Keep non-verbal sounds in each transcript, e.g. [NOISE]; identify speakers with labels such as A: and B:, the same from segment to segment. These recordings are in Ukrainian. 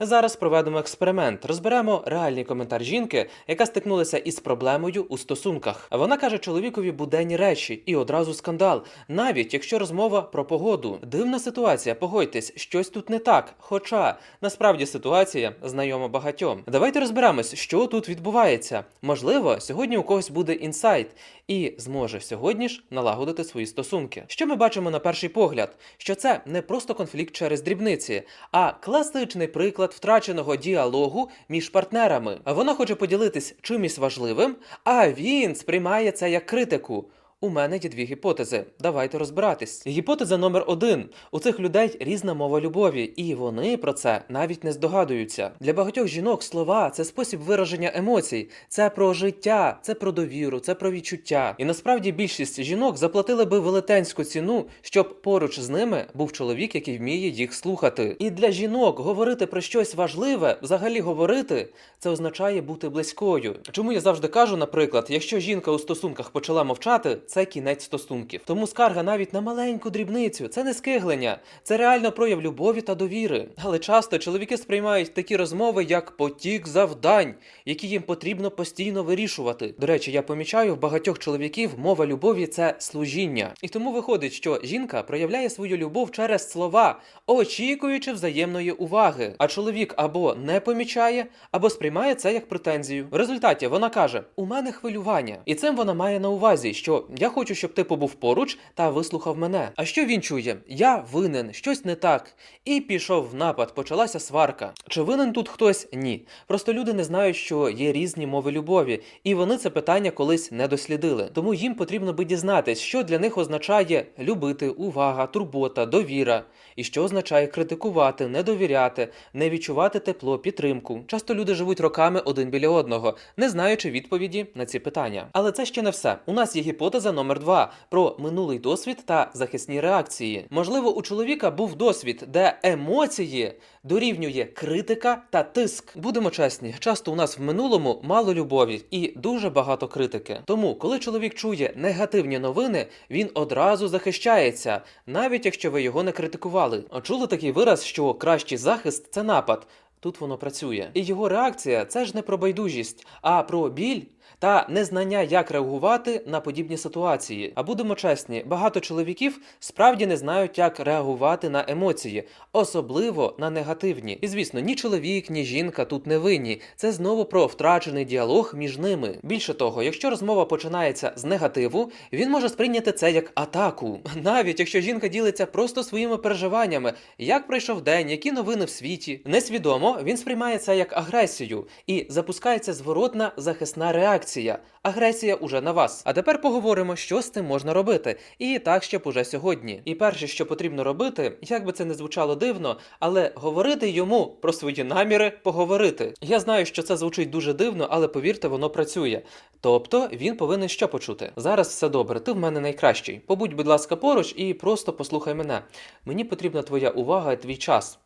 A: Зараз проведемо експеримент. Розберемо реальний коментар жінки, яка стикнулася із проблемою у стосунках. Вона каже чоловікові буденні речі і одразу скандал, навіть якщо розмова про погоду. Дивна ситуація, погодьтесь, щось тут не так. Хоча насправді ситуація знайома багатьом. Давайте розберемось, що тут відбувається. Можливо, сьогодні у когось буде інсайт і зможе сьогодні ж налагодити свої стосунки. Що ми бачимо на перший погляд? Що це не просто конфлікт через дрібниці, а класичний приклад втраченого діалогу між партнерами. Вона хоче поділитись чимось важливим, а він сприймає це як критику. У мене є дві гіпотези. Давайте розбиратись. Гіпотеза номер один: у цих людей різна мова любові, і вони про це навіть не здогадуються. Для багатьох жінок слова це спосіб вираження емоцій, це про життя, це про довіру, це про відчуття. І насправді більшість жінок заплатили би велетенську ціну, щоб поруч з ними був чоловік, який вміє їх слухати. І для жінок говорити про щось важливе, взагалі говорити, це означає бути близькою. Чому я завжди кажу, наприклад, якщо жінка у стосунках почала мовчати, це кінець стосунків. Тому скарга навіть на маленьку дрібницю це не скиглення, це реально прояв любові та довіри. Але часто чоловіки сприймають такі розмови як потік завдань, які їм потрібно постійно вирішувати. До речі, я помічаю в багатьох чоловіків мова любові це служіння. І тому виходить, що жінка проявляє свою любов через слова, очікуючи взаємної уваги. А чоловік або не помічає, або сприймає це як претензію. В результаті вона каже: У мене хвилювання, і цим вона має на увазі, що я хочу, щоб ти побув поруч та вислухав мене. А що він чує? Я винен, щось не так. І пішов в напад, почалася сварка. Чи винен тут хтось? Ні. Просто люди не знають, що є різні мови любові, і вони це питання колись не дослідили. Тому їм потрібно би дізнатись, що для них означає любити, увага, турбота, довіра, і що означає критикувати, не довіряти, не відчувати тепло, підтримку. Часто люди живуть роками один біля одного, не знаючи відповіді на ці питання. Але це ще не все. У нас є гіпотеза номер два про минулий досвід та захисні реакції. Можливо, у чоловіка був досвід, де емоції дорівнює критика та тиск. Будемо чесні, часто у нас в минулому мало любові і дуже багато критики. Тому, коли чоловік чує негативні новини, він одразу захищається, навіть якщо ви його не критикували. А чули такий вираз, що кращий захист це напад. Тут воно працює. І його реакція це ж не про байдужість, а про біль та незнання, як реагувати на подібні ситуації. А будемо чесні, багато чоловіків справді не знають, як реагувати на емоції, особливо на негативні. І звісно, ні чоловік, ні жінка тут не винні. Це знову про втрачений діалог між ними. Більше того, якщо розмова починається з негативу, він може сприйняти це як атаку. [LAUGHS] Навіть якщо жінка ділиться просто своїми переживаннями, як пройшов день, які новини в світі. Несвідомо він сприймає це як агресію і запускається зворотна захисна реакція. Агресія уже на вас. А тепер поговоримо, що з цим можна робити. І так, щоб уже сьогодні. І перше, що потрібно робити, як би це не звучало дивно, але говорити йому про свої наміри поговорити. Я знаю, що це звучить дуже дивно, але повірте, воно працює. Тобто він повинен що почути. Зараз все добре, ти в мене найкращий. Побудь, будь ласка, поруч і просто послухай мене. Мені потрібна твоя увага і твій час.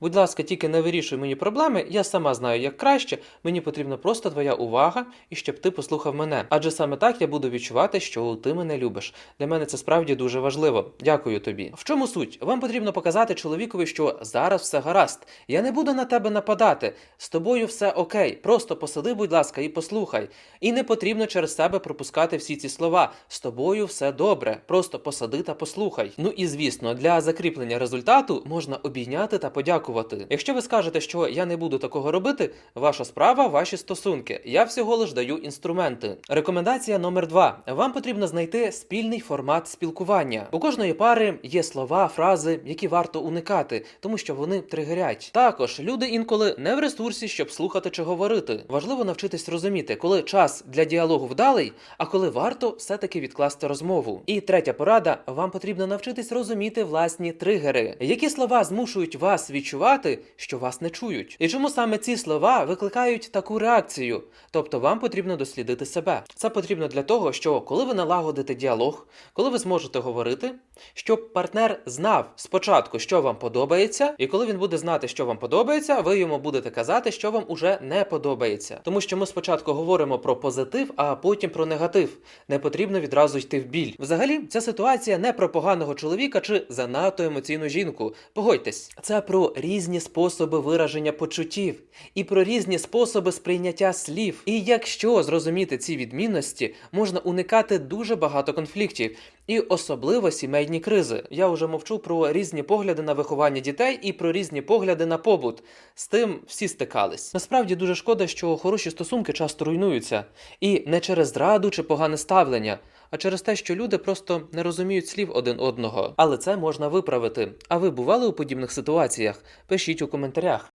A: Будь ласка, тільки не вирішуй мені проблеми, я сама знаю, як краще. Мені потрібна просто твоя увага і щоб ти послухав мене. Адже саме так я буду відчувати, що ти мене любиш. Для мене це справді дуже важливо. Дякую тобі. В чому суть? Вам потрібно показати чоловікові, що зараз все гаразд. Я не буду на тебе нападати. З тобою все окей. Просто посиди, будь ласка, і послухай. І не потрібно через себе пропускати всі ці слова. З тобою все добре. Просто посади та послухай. Ну і звісно, для закріплення результату можна обійняти та подякувати. Якщо ви скажете, що я не буду такого робити, ваша справа, ваші стосунки. Я всього лиш даю інструменти. Рекомендація номер два: вам потрібно знайти спільний формат спілкування. У кожної пари є слова, фрази, які варто уникати, тому що вони тригерять. Також люди інколи не в ресурсі, щоб слухати чи говорити. Важливо навчитись розуміти, коли час для діалогу вдалий, а коли варто все-таки відкласти розмову. І третя порада: вам потрібно навчитись розуміти власні тригери, які слова змушують вас відчувати, що вас не чують. І чому саме ці слова викликають таку реакцію? Тобто вам потрібно дослідити себе. Це потрібно для того, що коли ви налагодите діалог, коли ви зможете говорити, щоб партнер знав спочатку, що вам подобається, і коли він буде знати, що вам подобається, ви йому будете казати, що вам уже не подобається. Тому що ми спочатку говоримо про позитив, а потім про негатив. Не потрібно відразу йти в біль. Взагалі, ця ситуація не про поганого чоловіка чи занадто емоційну жінку. Погодьтесь, це про різні способи вираження почуттів, і про різні способи сприйняття слів. І якщо зрозуміти ці відмінності, можна уникати дуже багато конфліктів, і особливо сімейні кризи. Я вже мовчу про різні погляди на виховання дітей і про різні погляди на побут. З тим всі стикались. Насправді дуже шкода, що хороші стосунки часто руйнуються, і не через зраду чи погане ставлення, а через те, що люди просто не розуміють слів один одного. Але це можна виправити. А ви бували у подібних ситуаціях? Пишіть у коментарях.